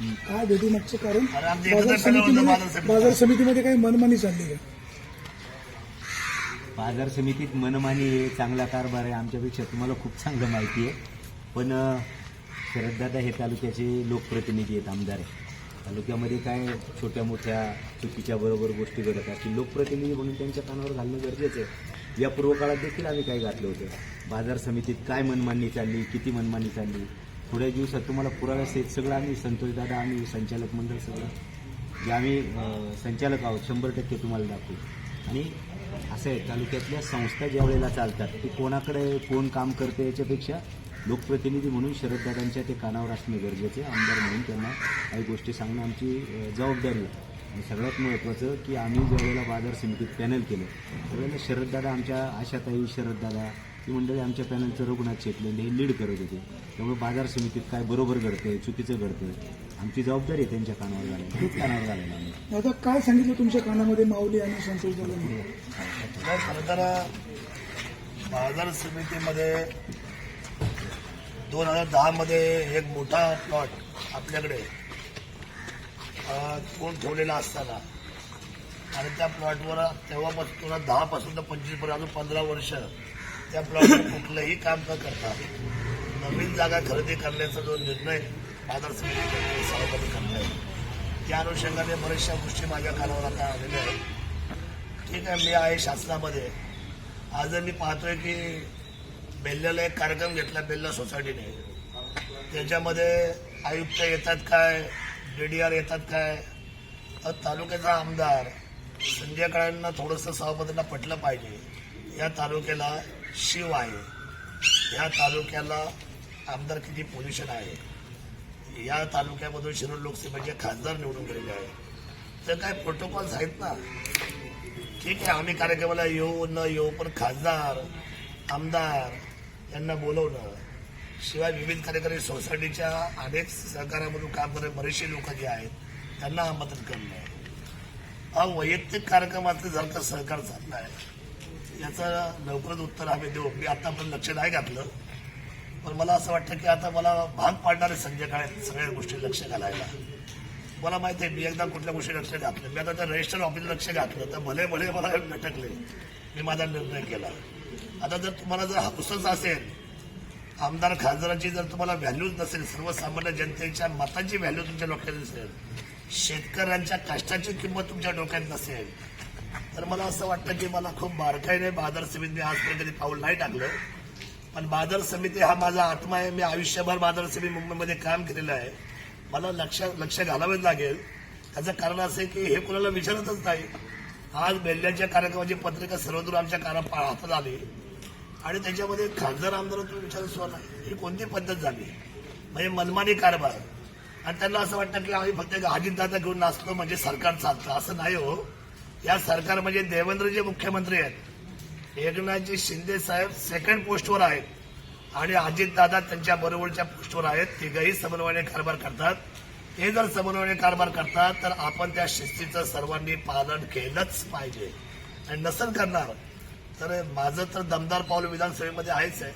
काय भेटीमागचं कारण? बाजार समितीमध्ये समिती. बाजार समितीमध्ये काही मनमानी चालली का? बाजार समितीत मनमानी आहे चांगला कारभार आहे आमच्यापेक्षा तुम्हाला खूप चांगलं माहिती आहे. पण अ, शरददादा हे तालुक्याचे लोकप्रतिनिधी आहेत आमदार आहे तालुक्यामध्ये काय छोट्या मोठ्या चुकीच्या बरोबर गोष्टी घडत असतील लोकप्रतिनिधी म्हणून त्यांच्या कानावर घालणं गरजेचं आहे. या पूर्वकाळात देखील आम्ही काय घातलं होतं? बाजार समितीत काय मनमानी चालली किती मनमानी चालली? थोड्या दिवसात तुम्हाला पुराव्या सहित सगळं आम्ही संतोषदादा आम्ही संचालक मंडळ सगळं जे आम्ही संचालक आहोत शंभर टक्के तुम्हाला दाखवू. आणि असं आहे तालुक्यातल्या संस्था ज्या वेळेला चालतात ते कोणाकडे कोण काम करते याच्यापेक्षा लोकप्रतिनिधी म्हणून शरददादांच्या ते कानावर असणे गरजेचे आमदार म्हणून त्यांना काही गोष्टी सांगणं आमची जबाबदारी आहे. आणि सगळ्यात महत्त्वाचं की आम्ही ज्यावेळेला बाजार समितीत पॅनल केलं त्यावेळेला शरददादा आमच्या आशाताई शरददादा ही मंडळी आमच्या पॅनलचं रघुनाथ शेटलेले हे लीड करत होते. त्यामुळे बाजार समितीत काय बरोबर घडतंय चुकीचं घडतंय आमची जबाबदारी आहे त्यांच्या कानावर घालायला खूप कानावर घालायला आम्ही. आता काय सांगितलं तुमच्या कानामध्ये माऊली आणि संतोष दादांनी तर बाजार समितीमध्ये दोन हजार दहा मध्ये एक मोठा प्लॉट आपल्याकडे अं, कोण ठेवलेला असताना. आणि त्या प्लॉटवर तेव्हापासून दहा पासून तर पंचवीसपर्यंत अजून पंधरा वर्ष त्या प्लॉटवर कुठलंही काम न करता नवीन जागा खरेदी करण्याचा जो निर्णय बाजार समितीने सभापती आहे त्या अनुषंगाने बऱ्याचशा गोष्टी माझ्या कानावर आता आलेल्या आहेत. ठीक आहे मी आहे शासनामध्ये. आज मी पाहतोय की बेल्ल्याला एक कार्यक्रम घेतला बेल्ला सोसायटीने. त्याच्यामध्ये आयुक्त येतात काय डीडीआर येतात काय? तर तालुक्याचा आमदार संजय काळ्यांना थोडंसं सभापतींना पटलं पाहिजे. या तालुक्याला शिव आहे. ह्या तालुक्याला आमदारकीची पोझिशन आहे? या तालुक्यामधून शिरूर लोकसभेचे खासदार निवडून गेलेले आहे तर काय प्रोटोकॉल्स आहेत ना? ठीक आहे आम्ही कार्यक्रमाला येऊ न येऊ पण खासदार आमदार यांना बोलवणं शिवाय विविध कार्यकारी सोसायटीच्या अनेक सहकार्यामधून काम करणारे बरेचसे लोक जे आहेत त्यांना आमंत्रण करणं. हा वैयक्तिक कार्यक्रमातले जर का सहकार चालला आहे याचं लवकरच उत्तर आम्ही देऊ मी आतापर्यंत लक्ष नाही घातलं. पण मला असं वाटतं की आता मला भाग पाडणारे संजय काळे सगळ्या गोष्टी लक्ष घालायला. मला माहिती आहे मी एकदा कुठल्या गोष्टी लक्ष घातलं. मी आता त्या रजिस्टर ऑफिस लक्ष घातलं तर भले भले मला भटकले मी माझा निर्णय केला. आता जर तुम्हाला जर हापूसच असेल आमदार खासदारांची जर तुम्हाला व्हॅल्यूच नसेल सर्वसामान्य जनतेच्या मताची व्हॅल्यू तुमच्या डोक्यात नसेल शेतकऱ्यांच्या कष्टाची किंमत तुमच्या डोक्यात नसेल तर मला असं वाटतं की मला खूप बारकाईने बाजार समिती आजपर्यंत कधी पाऊल नाही टाकलं. पण बाजार समिती हा माझा आत्मा आहे. मी आयुष्यभर बाजार समिती मुंबईमध्ये काम केलेलं आहे. मला लक्ष लक्ष घालावेच लागेल. त्याचं कारण असं आहे की हे कोणाला विचारतच नाही. आज बेल्ल्याच्या कार्यक्रमाची पत्रिका सर्वदूर आमच्या काना हातात आली. आणि त्याच्यामध्ये खासदार आमदार विचार सुरू नाही ही कोणती पद्धत झाली? म्हणजे मनमानी कारभार. आणि त्यांना असं वाटतं की आम्ही फक्त अजितदादा घेऊन नाचतो म्हणजे सरकार चालतं. असं नाही हो. या सरकार म्हणजे देवेंद्र जे मुख्यमंत्री आहेत. एकनाथजी शिंदे साहेब सेकंड पोस्टवर आहेत. आणि अजितदादा त्यांच्या बरोबरच्या पोस्टवर आहेत. तिघही समन्वयाने कारभार करतात. ते जर समन्वयाने कारभार करतात तर आपण त्या शिस्तीचं सर्वांनी पालन केलंच पाहिजे. आणि नसल करणार तर माझं तर दमदार पाऊल विधानसभेमध्ये आहेच आहे.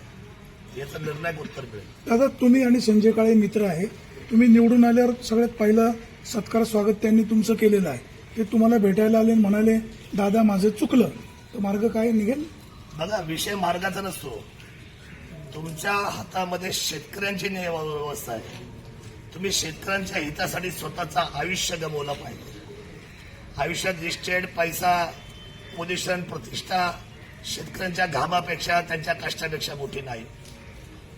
याचं निर्णायक उत्तर मिळेल. दादा तुम्ही आणि संजय काळे मित्र आहे. तुम्ही निवडून आल्यावर सगळ्यात पहिला सत्कार स्वागत त्यांनी तुमचं केलेलं आहे. ते तुम्हाला भेटायला आले आणि म्हणाले दादा माझं चुकलं. तर मार्ग काय? निघेल? बघा विषय मार्गाचा नसतो. तुमच्या हातामध्ये शेतकऱ्यांची न्याय व्यवस्था आहे. तुम्ही शेतकऱ्यांच्या हितासाठी स्वतःचं आयुष्य गमवलं पाहिजे. आयुष्यात इस्टेट पैसा पोझिशन प्रतिष्ठा शेतकऱ्यांच्या घामापेक्षा त्यांच्या कष्टापेक्षा मोठी नाही.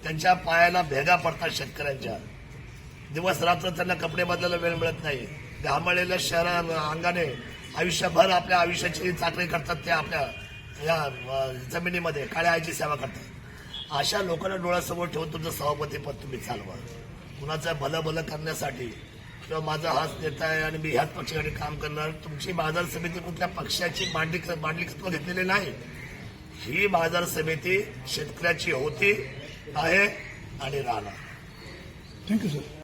त्यांच्या पायाला भेगा पडतात शेतकऱ्यांच्या. दिवस रात्र त्यांना कपडे बदलायला वेळ मिळत नाही. घामळलेल्या शहरा अंगाने आयुष्यभर आपल्या आयुष्याची चाकरी करतात ते आपल्या या जमिनीमध्ये काळ्या आईची सेवा करतात. अशा लोकांना डोळ्यासमोर ठेवून तुमचं सभापतीपद तुम्ही चालवा. कुणाचं भलं भलं करण्यासाठी किंवा माझा हाच नेता आहे आणि मी ह्याच पक्षाकडे काम करणार तुमची बाजार समिती कुठल्या पक्षाची मांडली मांडलिकत्व घेतलेली नाही. ही बाजार समिती शेतकऱ्याची होती आहे आणि राहणार. Thank you sir